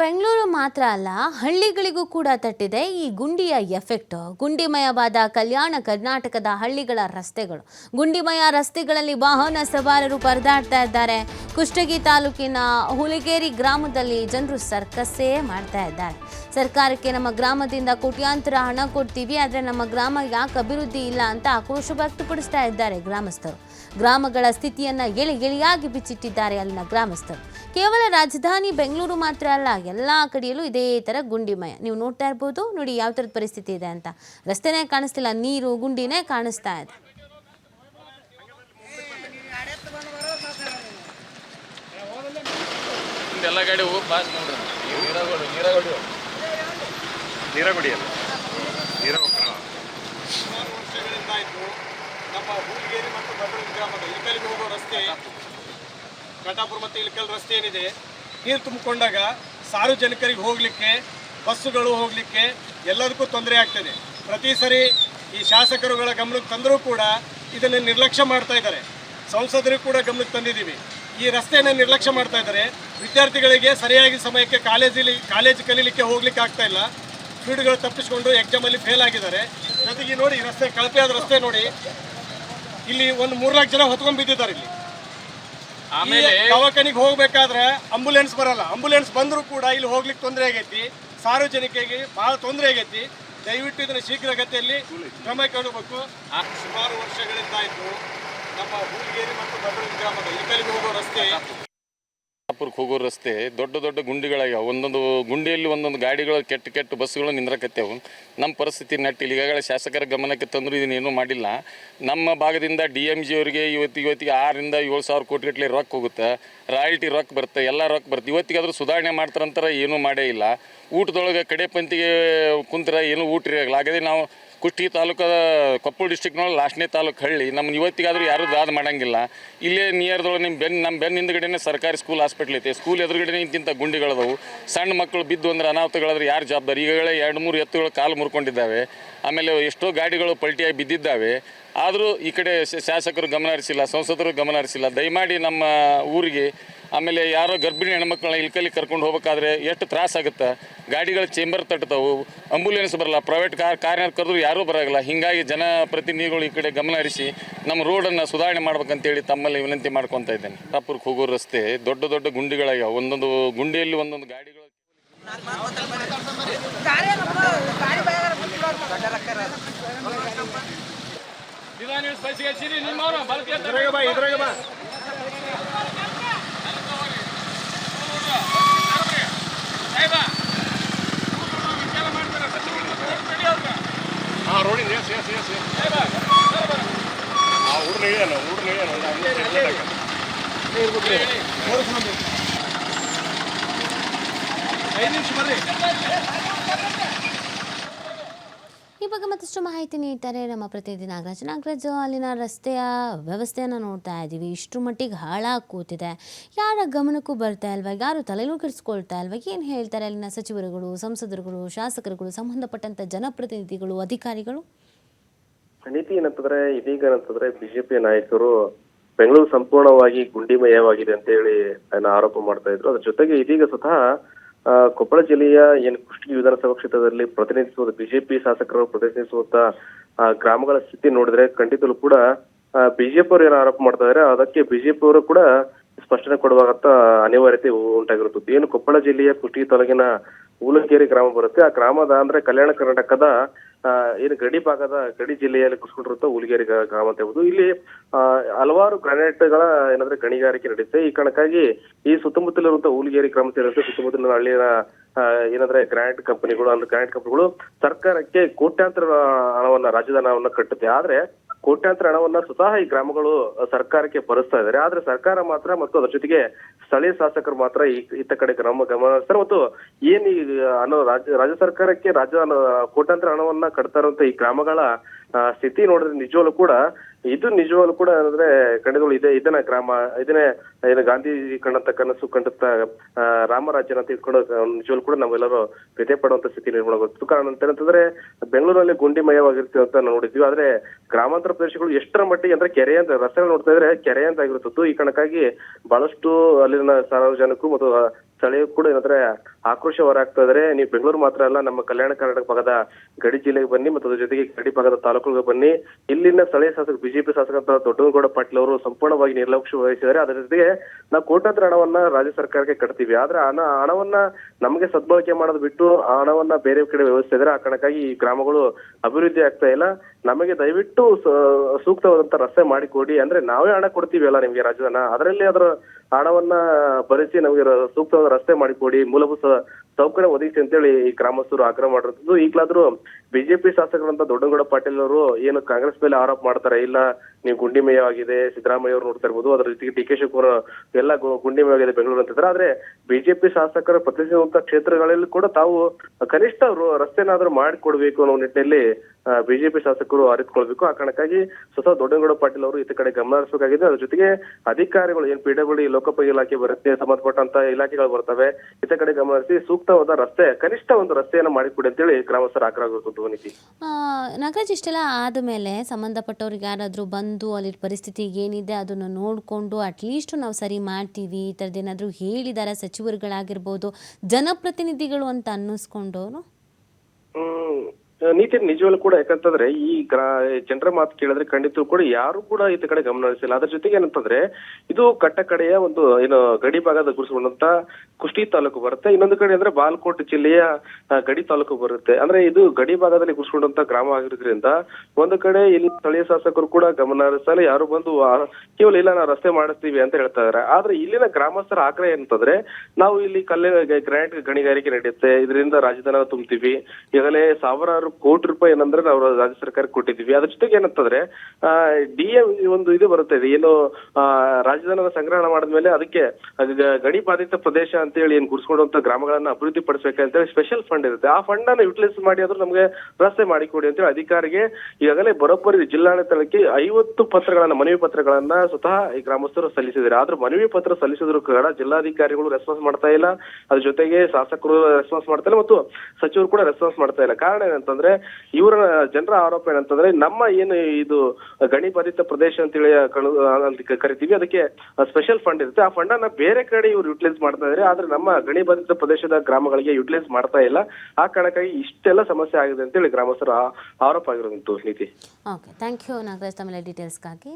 ಬೆಂಗಳೂರು ಮಾತ್ರ ಅಲ್ಲ, ಹಳ್ಳಿಗಳಿಗೂ ಕೂಡ ತಟ್ಟಿದೆ ಈ ಗುಂಡಿಯ ಎಫೆಕ್ಟ್. ಗುಂಡಿಮಯವಾದ ಕಲ್ಯಾಣ ಕರ್ನಾಟಕದ ಹಳ್ಳಿಗಳ ರಸ್ತೆಗಳು. ಗುಂಡಿಮಯ ರಸ್ತೆಗಳಲ್ಲಿ ವಾಹನ ಸವಾರರು ಪರದಾಡ್ತಾ ಇದ್ದಾರೆ. ಕುಷ್ಟಗಿ ತಾಲೂಕಿನ ಹುಲಿಗೇರಿ ಗ್ರಾಮದಲ್ಲಿ ಜನರು ಸರ್ಕಸ್ಸೇ ಮಾಡ್ತಾ ಇದ್ದಾರೆ. ಸರ್ಕಾರಕ್ಕೆ ನಮ್ಮ ಗ್ರಾಮದಿಂದ ಕೋಟ್ಯಾಂತರ ಹಣ ಕೊಡ್ತೀವಿ, ಆದರೆ ನಮ್ಮ ಗ್ರಾಮ ಯಾಕೆ ಅಭಿವೃದ್ಧಿ ಇಲ್ಲ ಅಂತ ಆಕ್ರೋಶ ವ್ಯಕ್ತಪಡಿಸ್ತಾ ಇದ್ದಾರೆ ಗ್ರಾಮಸ್ಥರು. ಗ್ರಾಮಗಳ ಸ್ಥಿತಿಯನ್ನು ಎಳೆ ಎಳೆಯಾಗಿ ಬಿಚ್ಚಿಟ್ಟಿದ್ದಾರೆ ಅಲ್ಲಿನ ಗ್ರಾಮಸ್ಥರು. ಕೇವಲ ರಾಜಧಾನಿ ಬೆಂಗಳೂರು ಮಾತ್ರ ಅಲ್ಲ ಎಲ್ಲ ಕಡೆಯಲ್ಲೂ ಇದೇ ಥರ ಗುಂಡಿಮಯ. ನೀವು ನೋಡ್ತಾ ಇರ್ಬೋದು ನೋಡಿ ಯಾವ ಥರದ ಪರಿಸ್ಥಿತಿ ಇದೆ ಅಂತ. ರಸ್ತೆನೇ ಕಾಣಿಸ್ತಿಲ್ಲ ನೀರು ಗುಂಡಿನೇ ಕಾಣಿಸ್ತಾ ಇದೆ. ಎಲ್ಲ ಗಾಡಿ ಹೋಗಿ ಪಾಸ್ ನೋಡ್ರಿ ನೀರಾಗೋಡು ನೀರಾಗೋಡು. ನೀರಾಗುಡಿ ಅಲ್ಲ. ನೀರಾಗ ಸುಮಾರು ವರ್ಷಗಳಿಂದ ಆಯಿತು ನಮ್ಮ ಹೂಲಿಗೇರಿ ಮತ್ತು ಗ್ರಾಮದ ಇಲ್ಲಿ ಹೋಗೋ ರಸ್ತೆ ಕಟಾಪುರ ಮತ್ತು ಇಳಕಲ್ ರಸ್ತೆ ಏನಿದೆ, ನೀರು ತುಂಬಿಕೊಂಡಾಗ ಸಾರ್ವಜನಿಕರಿಗೆ ಹೋಗಲಿಕ್ಕೆ, ಬಸ್ಸುಗಳು ಹೋಗಲಿಕ್ಕೆ ಎಲ್ಲದಕ್ಕೂ ತೊಂದರೆ ಆಗ್ತದೆ. ಪ್ರತಿ ಸರಿ ಈ ಶಾಸಕರುಗಳ ಗಮನಕ್ಕೆ ತಂದರೂ ಕೂಡ ಇದನ್ನು ನಿರ್ಲಕ್ಷ್ಯ ಮಾಡ್ತಾ ಇದ್ದಾರೆ. ಸಂಸದರು ಕೂಡ ಗಮನಕ್ಕೆ ತಂದಿದ್ದೀವಿ. ಈ ರಸ್ತೆಯನ್ನು ನಿರ್ಲಕ್ಷ್ಯ ಮಾಡ್ತಾ ಇದ್ದಾರೆ. ವಿದ್ಯಾರ್ಥಿಗಳಿಗೆ ಸರಿಯಾಗಿ ಸಮಯಕ್ಕೆ ಕಾಲೇಜಲ್ಲಿ ಕಾಲೇಜ್ ಕಲೀಲಿಕ್ಕೆ ಹೋಗ್ಲಿಕ್ಕೆ ಆಗ್ತಾ ಇಲ್ಲ. ಸ್ಪೀಡ್ಗಳು ತಪ್ಪಿಸ್ಕೊಂಡು ಎಕ್ಸಾಮಲ್ಲಿ ಫೇಲ್ ಆಗಿದ್ದಾರೆ. ಜೊತೆಗೆ ನೋಡಿ ರಸ್ತೆ ಕಳಪೆಯಾದ ರಸ್ತೆ ನೋಡಿ. ಇಲ್ಲಿ ಒಂದು ಮೂರ್ನಾಲ್ಕು ಜನ ಹೊತ್ಕೊಂಡು ಬಿದ್ದಿದ್ದಾರೆ ಇಲ್ಲಿ. ದವಾಖಾನಿಗೆ ಹೋಗ್ಬೇಕಾದ್ರೆ ಅಂಬುಲೆನ್ಸ್ ಬರಲ್ಲ. ಅಂಬುಲೆನ್ಸ್ ಬಂದರೂ ಕೂಡ ಇಲ್ಲಿ ಹೋಗ್ಲಿಕ್ಕೆ ತೊಂದರೆ ಆಗೈತಿ. ಸಾರ್ವಜನಿಕರಿಗೆ ಬಹಳ ತೊಂದರೆ ಆಗೈತಿ. ದಯವಿಟ್ಟು ಇದನ್ನ ಶೀಘ್ರಗತಿಯಲ್ಲಿ ಕ್ರಮ ಕೈಗೊಳ್ಳಬೇಕು ಸುಮಾರು ವರ್ಷಗಳಿಂದ ಇದ್ದು ನಮ್ಮ ಹೂಲಿಗೇರಿ ಮತ್ತು ಬಬ್ಬಳಿ ಗ್ರಾಮದ ಇಕಲಿಗೆ ಹೋಗೋ ರಸ್ತೆ ಶಾಪುರಕ್ಕೆ ಹೋಗೋ ರಸ್ತೆ ದೊಡ್ಡ ದೊಡ್ಡ ಗುಂಡಿಗಳಾಗ್ಯಾವ. ಒಂದೊಂದು ಗುಂಡಿಯಲ್ಲಿ ಒಂದೊಂದು ಗಾಡಿಗಳು ಕೆಟ್ಟ ಕೆಟ್ಟ ಬಸ್ಗಳು ನಿಂದ್ರಕತ್ತೇವು. ನಮ್ಮ ಪರಿಸ್ಥಿತಿ ನೆಟ್ಟ ಈಗಾಗಲೇ ಶಾಸಕರ ಗಮನಕ್ಕೆ ತಂದರೂ ಇದನ್ನೇನು ಮಾಡಿಲ್ಲ. ನಮ್ಮ ಭಾಗದಿಂದ ಡಿ ಎಂ ಜಿ ಅವರಿಗೆ ಇವತ್ತು ಇವತ್ತಿಗೆ ಆರರಿಂದ ಏಳು ಸಾವಿರ ಕೋಟಿ ಗಟ್ಟಲೆ ರೊಕ್ಕ ಹೋಗುತ್ತೆ. ರಾಯಲ್ಟಿ ರೊಕ್ಕ ಬರುತ್ತೆ, ಎಲ್ಲ ರೊಕ್ಕ ಬರುತ್ತೆ. ಇವತ್ತಿಗಾದ್ರೂ ಸುಧಾರಣೆ ಮಾಡ್ತಾರಂತಾರೆ ಏನೂ ಮಾಡೇ ಇಲ್ಲ. ಊಟದೊಳಗೆ ಕಡೆ ಪಂತಿಗೆ ಕುಂತ್ರೆ ಏನೂ ಊಟ ಇರಲ್ಲ. ಹಾಗಾದ್ರೆ ನಾವು ಕುಷ್ಟಗಿ ತಾಲೂಕದ ಕೊಪ್ಪಳ ಡಿಸ್ಟಿಕ್ನೊಳಗೆ ಲಾಸ್ಟ್ನೇ ತಾಲೂಕು ಹಳ್ಳಿ. ನಮ್ಮ ಇವತ್ತಿಗಾದರೂ ಯಾರೂ ದಾದ ಮಾಡಂಗಿಲ್ಲ. ಇಲ್ಲೇ ನಿಯರ್ದೊಳಗೆ ನಿಮ್ಮ ಬೆನ್ ನಮ್ಮ ಬೆನ್ ಹಿಂದ್ಗಡೆನೇ ಸರ್ಕಾರಿ ಸ್ಕೂಲ್ ಹಾಸ್ಪಿಟ್ಲ್ ಐತೆ. ಸ್ಕೂಲ್ ಎದುರುಗಡೆ ಇಂತಿಂಥ ಗುಂಡಿಗಳದವು. ಸಣ್ಣ ಮಕ್ಕಳು ಬಿದ್ದು ಅಂದ್ರೆ ಅನಾಹುತಗಳಾದ್ರೆ ಯಾರು ಜವಾಬ್ದಾರಿ? ಈಗಾಗಲೇ ಎರಡು ಮೂರು ಎತ್ತುಗಳು ಕಾಲು ಮುರ್ಕೊಂಡಿದ್ದಾವೆ. ಆಮೇಲೆ ಎಷ್ಟೋ ಗಾಡಿಗಳು ಪಲ್ಟಿಯಾಗಿ ಬಿದ್ದಿದ್ದಾವೆ. ಆದರೂ ಈ ಕಡೆ ಶಾಸಕರು ಗಮನ ಹರಿಸಿಲ್ಲ, ಸಂಸದರು ಗಮನ ಹರಿಸಿಲ್ಲ. ದಯಮಾಡಿ ನಮ್ಮ ಊರಿಗೆ, ಆಮೇಲೆ ಯಾರೋ ಗರ್ಭಿಣಿ ಹೆಣ್ಮಕ್ಳನ್ನ ಇಲ್ಕಲ್ಲಿ ಕರ್ಕೊಂಡು ಹೋಗ್ಬೇಕಾದ್ರೆ ಎಷ್ಟು ತ್ರಾಸಾಗುತ್ತೆ ಗಾಡಿಗಳ ಚೇಂಬರ್ ತಟ್ತಾವು, ಅಂಬುಲೆನ್ಸ್ ಬರಲ್ಲ, ಪ್ರೈವೇಟ್ ಕಾರ್, ಕಾರ್ನಾರು ಕರೆದ್ರು ಯಾರೂ ಬರೋಲ್ಲ ಹೀಗಾಗಿ ಜನಪ್ರತಿನಿಧಿಗಳು ಈ ಕಡೆ ಗಮನ ಹರಿಸಿ ನಮ್ಮ ರೋಡನ್ನು ಸುಧಾರಣೆ ಮಾಡ್ಬೇಕಂತೇಳಿ ತಮ್ಮಲ್ಲಿ ವಿನಂತಿ ಮಾಡ್ಕೊತ ಇದ್ದೇನೆ. ಟಾಪುರ್ಗೆ ಹೋಗೋ ರಸ್ತೆ, ದೊಡ್ಡ ದೊಡ್ಡ ಗುಂಡಿಗಳಾಗ್ಯಾವ. ಒಂದೊಂದು ಗುಂಡಿಯಲ್ಲಿ ಒಂದೊಂದು ಗಾಡಿಗಳು. ಇದ್ರಾಗ ಬಾ ಇದ್ರಾಗ ಬಾ. ಹಾಂ ರೋಡಿನ ಎಸ್ ಎಸ್ ಎಸ್ ಆ ಹುಡುಗ ಇಳಿಯೋಣ ಇಳಿಯೋಣ ಐದು ನಿಮಿಷ ಬರ್ರಿ. ಈ ಬಗ್ಗೆ ಮತ್ತಷ್ಟು ಮಾಹಿತಿ ನೀಡ್ತಾರೆ ನಮ್ಮ ಪ್ರತಿನಿಧಿ ನಾಗರಾಜ್. ನಾಗರಾಜ್, ಅಲ್ಲಿನ ರಸ್ತೆಯ ವ್ಯವಸ್ಥೆಯನ್ನು ನೋಡ್ತಾ ಇದ್ದೀವಿ. ಇಷ್ಟು ಮಟ್ಟಿಗೆ ಹಾಳಾಗಿ ಕೂತಿದೆ ಯಾರ ಗಮನಕ್ಕೂ ಬರ್ತಾ ಇಲ್ವಾ? ಯಾರು ತಲೆನೂ ಕೆಡಿಸ್ಕೊಳ್ತಾ ಇಲ್ವಾ? ಏನು ಹೇಳ್ತಾರೆ ಅಲ್ಲಿನ ಸಚಿವರುಗಳು, ಸಂಸದರುಗಳು, ಶಾಸಕರುಗಳು, ಸಂಬಂಧಪಟ್ಟಂತ ಜನಪ್ರತಿನಿಧಿಗಳು, ಅಧಿಕಾರಿಗಳು? ಸಮಿತಿ ಏನಂತಂದ್ರೆ ಇದೀಗ ಏನಂತಂದ್ರೆ ಬಿಜೆಪಿ ನಾಯಕರು ಬೆಂಗಳೂರು ಸಂಪೂರ್ಣವಾಗಿ ಗುಂಡಿಮಯವಾಗಿದೆ ಅಂತ ಹೇಳಿ ಆರೋಪ ಮಾಡ್ತಾ ಇದ್ರು. ಅದ್ರ ಜೊತೆಗೆ ಇದೀಗ ಸ್ವತಃ ಕೊಪ್ಪಳ ಜಿಲ್ಲೆಯ ಏನು ಕುಷ್ಟಗಿ ವಿಧಾನಸಭಾ ಕ್ಷೇತ್ರದಲ್ಲಿ ಪ್ರತಿನಿಧಿಸುವ ಬಿಜೆಪಿ ಶಾಸಕರು ಪ್ರತಿನಿಧಿಸುವಂತ ಗ್ರಾಮಗಳ ಸ್ಥಿತಿ ನೋಡಿದ್ರೆ ಖಂಡಿತಲು ಕೂಡ ಬಿಜೆಪಿ ಅವರು ಏನು ಆರೋಪ ಮಾಡ್ತಾ ಇದಾರೆ. ಅದಕ್ಕೆ ಬಿಜೆಪಿ ಅವರು ಕೂಡ ಸ್ಪಷ್ಟನೆ ಕೊಡುವಾಗತ್ತ ಅನಿವಾರ್ಯತೆ ಉಂಟಾಗಿರುತ್ತದೆ. ಏನು ಕೊಪ್ಪಳ ಜಿಲ್ಲೆಯ ಕುಷ್ಟಗಿ ತಾಲೂಕಿನ ಊಲಕೇರಿ ಗ್ರಾಮ ಬರುತ್ತೆ. ಆ ಗ್ರಾಮದ ಅಂದ್ರೆ ಕಲ್ಯಾಣ ಕರ್ನಾಟಕದ ಏನು ಗಡಿ ಭಾಗದ, ಗಡಿ ಜಿಲ್ಲೆಯಲ್ಲಿ ಕುಸ್ಕೊಂಡಿರುತ್ತ ಹುಲಿಗೇರಿ ಗ್ರಾಮ ಅಂತ ಹೇಳ್ಬೋದು. ಇಲ್ಲಿ ಹಲವಾರು ಗ್ರಾನೈಟ್ಗಳ ಏನಂದ್ರೆ ಗಣಿಗಾರಿಕೆ ನಡೆಯುತ್ತೆ. ಈ ಕಾರಣಕ್ಕಾಗಿ ಈ ಸುತ್ತಮುತ್ತಲಿರುವಂತಹ ಹುಲಿಗೇರಿ ಗ್ರಾಮ ಸೇರಿದಂತೆ ಸುತ್ತಮುತ್ತಲಿನ ಹಳ್ಳಿಯ ಏನಂದ್ರೆ ಗ್ರಾನೈಟ್ ಕಂಪನಿಗಳು ಅಂದ್ರೆ ಗ್ರಾನೈಟ್ ಕಂಪನಿಗಳು ಸರ್ಕಾರಕ್ಕೆ ಕೋಟ್ಯಾಂತರ ಹಣವನ್ನ ರಾಜ್ಯದ ಹಣವನ್ನ ಕಟ್ಟುತ್ತೆ. ಆದ್ರೆ ಕೋಟ್ಯಾಂತರ ಹಣವನ್ನ ಸ್ವತಃ ಈ ಗ್ರಾಮಗಳು ಸರ್ಕಾರಕ್ಕೆ ಭರಿಸ್ತಾ ಇದ್ದಾರೆ. ಆದ್ರೆ ಸರ್ಕಾರ ಮಾತ್ರ ಮತ್ತು ಅದರ ಜೊತೆಗೆ ಸ್ಥಳೀಯ ಶಾಸಕರು ಮಾತ್ರ ಇತ್ತ ಕಡೆ ಗಮನ ಗಮನ ಹರಿಸ್ತಾರೆ. ಮತ್ತು ಏನ್ ಈ, ಅನ್ನೋ ರಾಜ್ಯ ರಾಜ್ಯ ಸರ್ಕಾರಕ್ಕೆ ರಾಜ್ಯ ಕೋಟ್ಯಾಂತರ ಹಣವನ್ನ ಕಟ್ತಾ ಇರುವಂತ ಈ ಗ್ರಾಮಗಳ ಸ್ಥಿತಿ ನೋಡಿದ್ರೆ ನಿಜವಾಗ್ಲೂ ಕೂಡ ಇದು ನಿಜವಾಗ್ಲೂ ಕೂಡ ಅಂದ್ರೆ ಖಂಡಿತಗಳು ಇದೆ ಇದನ್ನ ಗ್ರಾಮ ಇದನ್ನೇ ಏನು ಗಾಂಧೀಜಿ ಕಂಡಂತ ಕನಸು, ಕಂಡಂತ ರಾಮರಾಜ್ಯನ ತಿಳ್ಕೊಂಡು ನಿಜವಾಗ್ಲೂ ಕೂಡ ನಾವೆಲ್ಲರೂ ವ್ಯಥೆ ಪಡುವಂತ ಸ್ಥಿತಿ ನಿರ್ಮಾಣ ಆಗುತ್ತೆ ಕಾರಣ ಅಂತ ಏನಂತಂದ್ರೆ ಬೆಂಗಳೂರಲ್ಲಿ ಗುಂಡಿಮಯವಾಗಿರ್ತೀವಿ ಅಂತ ನೋಡಿದ್ವಿ. ಆದ್ರೆ ಗ್ರಾಮಾಂತರ ಪ್ರದೇಶಗಳು ಎಷ್ಟರ ಮಟ್ಟಿಗೆ ಅಂದ್ರೆ ಕೆರೆ ಅಂತ ರಸ್ತೆ ನೋಡ್ತಾ ಇದ್ರೆ ಕೆರೆ ಅಂತ ಆಗಿರ್ತಿತ್ತು ಈ ಕಣಕ್ಕಾಗಿ ಬಹಳಷ್ಟು ಅಲ್ಲಿನ ಸಾರ್ವಜನಿಕರು ಮತ್ತು ಸ್ಥಳೀಯರು ಕೂಡ ಏನಂದ್ರೆ ಆಕ್ರೋಶ ಹೊರಾಗ್ತಾ ಇದ್ರೆ. ನೀವು ಬೆಂಗಳೂರು ಮಾತ್ರ ಅಲ್ಲ, ನಮ್ಮ ಕಲ್ಯಾಣ ಕರ್ನಾಟಕ ಭಾಗದ ಗಡಿ ಜಿಲ್ಲೆಗೆ ಬನ್ನಿ ಮತ್ತು ಅದ್ರ ಜೊತೆಗೆ ಗಡಿ ಭಾಗದ ತಾಲೂಕುಗಳಿಗೆ ಬನ್ನಿ. ಇಲ್ಲಿನ ಸ್ಥಳೀಯ ಶಾಸಕ ಬಿಜೆಪಿ ಶಾಸಕರಂತ ದೊಡ್ಡಗೌಡ ಪಾಟೀಲ್ ಅವರು ಸಂಪೂರ್ಣವಾಗಿ ನಿರ್ಲಕ್ಷ್ಯ ವಹಿಸಿದ್ದಾರೆ. ಅದರ ಜೊತೆಗೆ ನಾವು ಕೋಟ್ಯಾಂತರ ಹಣವನ್ನ ರಾಜ್ಯ ಸರ್ಕಾರಕ್ಕೆ ಕಟ್ತೀವಿ. ಆದ್ರೆ ಹಣ ಹಣವನ್ನ ನಮಗೆ ಸದ್ಬಳಕೆ ಮಾಡೋದು ಬಿಟ್ಟು ಆ ಹಣವನ್ನ ಬೇರೆ ಕಡೆ ವ್ಯವಸ್ಥೆ ಆ ಕಾರಣಕ್ಕಾಗಿ ಈ ಗ್ರಾಮಗಳು ಅಭಿವೃದ್ಧಿ ಆಗ್ತಾ ಇಲ್ಲ. ನಮಗೆ ದಯವಿಟ್ಟು ಸೂಕ್ತವಾದಂತ ರಸ್ತೆ ಮಾಡಿಕೊಡಿ. ಅಂದ್ರೆ ನಾವೇ ಹಣ ಕೊಡ್ತೀವಿ ಅಲ್ಲ ನಿಮ್ಗೆ ರಾಜ್ಯದನ್ನ ಅದರಲ್ಲಿ ಅದರ ಹಣವನ್ನ ಭರಿಸಿ ನಮಗೆ ಸೂಕ್ತವಾದ ರಸ್ತೆ ಮಾಡಿಕೊಡಿ, ಮೂಲಭೂತ ಸೌಕರ್ಯ ಒದಗಿಸಿ ಅಂತೇಳಿ ಈ ಗ್ರಾಮಸ್ಥರು ಆಗ್ರಹ ಮಾಡಿರೋದು. ಈಗಲಾದ್ರೂ ಬಿಜೆಪಿ ಶಾಸಕರಂತ ದೊಡ್ಡಗೌಡ ಪಾಟೀಲ್ ಅವರು ಏನು ಕಾಂಗ್ರೆಸ್ ಮೇಲೆ ಆರೋಪ ಮಾಡ್ತಾರೆ, ಇಲ್ಲ ನೀವು ಗುಂಡಿಮಯವಾಗಿದೆ ಸಿದ್ದರಾಮಯ್ಯ ಅವರು ನೋಡ್ತಾ ಇರ್ಬೋದು ಅದರ ಜೊತೆಗೆ ಡಿ ಕೆ ಶಿವಕುಮಾರ್ ಎಲ್ಲ ಗುಂಡಿಮಯವಾಗಿದೆ ಬೆಂಗಳೂರು ಅಂತಿದ್ರೆ ಆದ್ರೆ ಬಿಜೆಪಿ ಶಾಸಕರು ಪ್ರತಿನಿಧಿಸುವಂತ ಕ್ಷೇತ್ರಗಳಲ್ಲಿ ಕೂಡ ತಾವು ಕನಿಷ್ಠ ರಸ್ತೆನಾದ್ರೂ ಮಾಡಿಕೊಡ್ಬೇಕು ಅನ್ನೋ ನಿಟ್ಟಿನಲ್ಲಿ ಬಿಜೆಪಿ ಶಾಸಕರು ಅರಿತುಕೊಳ್ಬೇಕು. ಆ ಕಾರಣಕ್ಕಾಗಿ ಸ್ವತಃ ದೊಡ್ಡಗೌಡ ಪಾಟೀಲ್ ಅವರು ಈತ ಕಡೆ ಗಮನ ಹರಿಸಬೇಕಾಗಿದೆ ಅದ್ರ ಜೊತೆಗೆ ಅಧಿಕಾರಿಗಳು ಏನ್ ಪಿಡಬ್ಲ್ಯೂ ಲೋಕೋಪಯೋಗಿ ಇಲಾಖೆ ಬರುತ್ತೆ ಸಂಬಂಧಪಟ್ಟಂತ ಇಲಾಖೆಗಳು ಬರ್ತವೆ ಈತ ಕಡೆ ಗಮನ ಹರಿಸಿ ಸೂಕ್ತವಾದ ರಸ್ತೆ ಕನಿಷ್ಠ ಒಂದು ರಸ್ತೆಯನ್ನ ಮಾಡಿಕೊಡಿ ಅಂತೇಳಿ ಗ್ರಾಮಸ್ಥರ ಆಗ್ರಹ ಆ, ನಾಗರಾಜ್ ಇಷ್ಟೆಲ್ಲ ಆದಮೇಲೆ ಸಂಬಂಧಪಟ್ಟವ್ರಿಗೆ ಯಾರಾದ್ರೂ ಬಂದು ಅಲ್ಲಿ ಪರಿಸ್ಥಿತಿ ಏನಿದೆ ಅದನ್ನು ನೋಡಿಕೊಂಡು ಅಟ್ಲೀಸ್ಟ್ ನಾವು ಸರಿ ಮಾಡ್ತೀವಿ, ಈ ಥರದ್ದೇನಾದರೂ ಹೇಳಿದಾರ ಸಚಿವರುಗಳಾಗಿರ್ಬೋದು, ಜನಪ್ರತಿನಿಧಿಗಳು ಅಂತ ಅನ್ನಿಸ್ಕೊಂಡವರು ನೀತಿ ನಿಜವಾಗ್ಲೂ ಕೂಡ ಯಾಕಂತಂದ್ರೆ ಈ ಗ್ರಾ ಜನರ ಮಾತು ಕೇಳಿದ್ರೆ ಖಂಡಿತ ಕೂಡ ಯಾರು ಕೂಡ ಈತ ಕಡೆ ಗಮನ ಹರಿಸಿಲ್ಲ. ಅದ್ರ ಜೊತೆಗೆ ಏನಂತಂದ್ರೆ ಇದು ಕಟ್ಟ ಕಡೆಯ ಒಂದು, ಏನು, ಗಡಿ ಭಾಗದ ಗುರುಸಿಕೊಂಡಂತ ಕುಷ್ಟಿ ತಾಲೂಕು ಬರುತ್ತೆ. ಇನ್ನೊಂದು ಕಡೆ ಅಂದ್ರೆ ಬಾಲ್ಕೋಟ್ ಜಿಲ್ಲೆಯ ಗಡಿ ತಾಲೂಕು ಬರುತ್ತೆ. ಅಂದ್ರೆ ಇದು ಗಡಿ ಭಾಗದಲ್ಲಿ ಗುರುಸಿಕೊಂಡಂತ ಗ್ರಾಮ ಆಗಿರೋದ್ರಿಂದ ಒಂದು ಕಡೆ ಇಲ್ಲಿ ಸ್ಥಳೀಯ ಶಾಸಕರು ಕೂಡ ಗಮನ ಹರಿಸಲ್ಲ. ಯಾರು ಬಂದು ಕೇವಲ ಇಲ್ಲ, ನಾವು ರಸ್ತೆ ಮಾಡಿಸ್ತೀವಿ ಅಂತ ಹೇಳ್ತಾ ಇದಾರೆ. ಆದ್ರೆ ಇಲ್ಲಿನ ಗ್ರಾಮಸ್ಥರ ಆಗ್ರಹ ಏನಂತಂದ್ರೆ ನಾವು ಇಲ್ಲಿ ಕಲ್ಲೆ ಗ್ರಾಂಟ್ ಗಣಿಗಾರಿಕೆ ನಡೆಯುತ್ತೆ. ಇದರಿಂದ ರಾಜಧಾನ ತುಂಬ್ತೀವಿ ಈಗಲೇ ಸಾವಿರಾರು ಕೋಟಿ ರೂಪಾಯಿ ಏನಂದ್ರೆ ನಾವು ರಾಜ್ಯ ಸರ್ಕಾರಕ್ಕೆ ಕೊಟ್ಟಿದ್ದೀವಿ. ಅದ್ರ ಜೊತೆಗೆ ಏನಂತಂದ್ರೆ ಡಿ ಎ ಒಂದು ಇದು ಬರುತ್ತೆ ಇದೆ ಏನು ರಾಜಧಾನದ ಸಂಗ್ರಹಣ ಮಾಡಿದ್ಮೇಲೆ ಅದಕ್ಕೆ ಗಡಿ ಬಾಧಿತ ಪ್ರದೇಶ ಅಂತ ಹೇಳಿ ಏನ್ ಗುರ್ಸ್ಕೊಂಡಂತ ಗ್ರಾಮಗಳನ್ನ ಅಭಿವೃದ್ಧಿ ಪಡಿಸ್ಬೇಕಂತ ಹೇಳಿ ಸ್ಪೆಷಲ್ ಫಂಡ್ ಇರುತ್ತೆ. ಆ ಫಂಡ್ ಅನ್ನ ಯುಟಿಲೈಸ್ ಮಾಡಿ ಆದ್ರೂ ನಮಗೆ ರಸ್ತೆ ಮಾಡಿಕೊಡಿ ಅಂತ ಹೇಳಿ ಅಧಿಕಾರಿಗೆ ಈಗಾಗಲೇ ಬರೋಬ್ಬರಿ ಜಿಲ್ಲಾಡಳಿತಕ್ಕೆ ಐವತ್ತು ಪತ್ರಗಳನ್ನ, ಮನವಿ ಪತ್ರಗಳನ್ನ ಸ್ವತಃ ಈ ಗ್ರಾಮಸ್ಥರು ಸಲ್ಲಿಸಿದ್ದಾರೆ. ಆದ್ರೂ ಮನವಿ ಪತ್ರ ಸಲ್ಲಿಸಿದ್ರು ಕೂಡ ಜಿಲ್ಲಾಧಿಕಾರಿಗಳು ರೆಸ್ಪಾನ್ಸ್ ಮಾಡ್ತಾ ಇಲ್ಲ. ಅದ್ರ ಜೊತೆಗೆ ಶಾಸಕರು ರೆಸ್ಪಾನ್ಸ್ ಮಾಡ್ತಾ ಇಲ್ಲ ಮತ್ತು ಸಚಿವರು ಕೂಡ ರೆಸ್ಪಾನ್ಸ್ ಮಾಡ್ತಾ ಇಲ್ಲ. ಕಾರಣ ಏನಂತಂದ್ರೆ ಇವರ ಜನರ ಆರೋಪ ಏನಂತಂದ್ರೆ ನಮ್ಮ ಏನು ಇದು ಗಣಿ ಬಾಧಿತ ಪ್ರದೇಶ ಅಂತೇಳಿ ಅಂತ ಕರಿತೀವಿ, ಅದಕ್ಕೆ ಸ್ಪೆಷಲ್ ಫಂಡ್ ಇರುತ್ತೆ. ಆ ಫಂಡ್ ಅನ್ನ ಬೇರೆ ಕಡೆ ಇವ್ರು ಯುಟಿಲೈಸ್ ಮಾಡ್ತಾ ಇದ್ದಾರೆ ಆದ್ರೆ ನಮ್ಮ ಗಣಿ ಬಾಧಿತ ಪ್ರದೇಶದ ಗ್ರಾಮಗಳಿಗೆ ಯುಟಿಲೈಸ್ ಮಾಡ್ತಾ ಇಲ್ಲ. ಆ ಕಾರಣಕ್ಕಾಗಿ ಇಷ್ಟೆಲ್ಲ ಸಮಸ್ಯೆ ಆಗಿದೆ ಅಂತೇಳಿ ಗ್ರಾಮಸ್ಥರ ಆರೋಪ ಆಗಿರೋದಂತು ನೀತಿ ಓಕೆ ಥ್ಯಾಂಕ್ ಯು ನಾಗರಾಜ್ ತಮಿಳ ಡೀಟೇಲ್ಸ್ಗಾಗಿ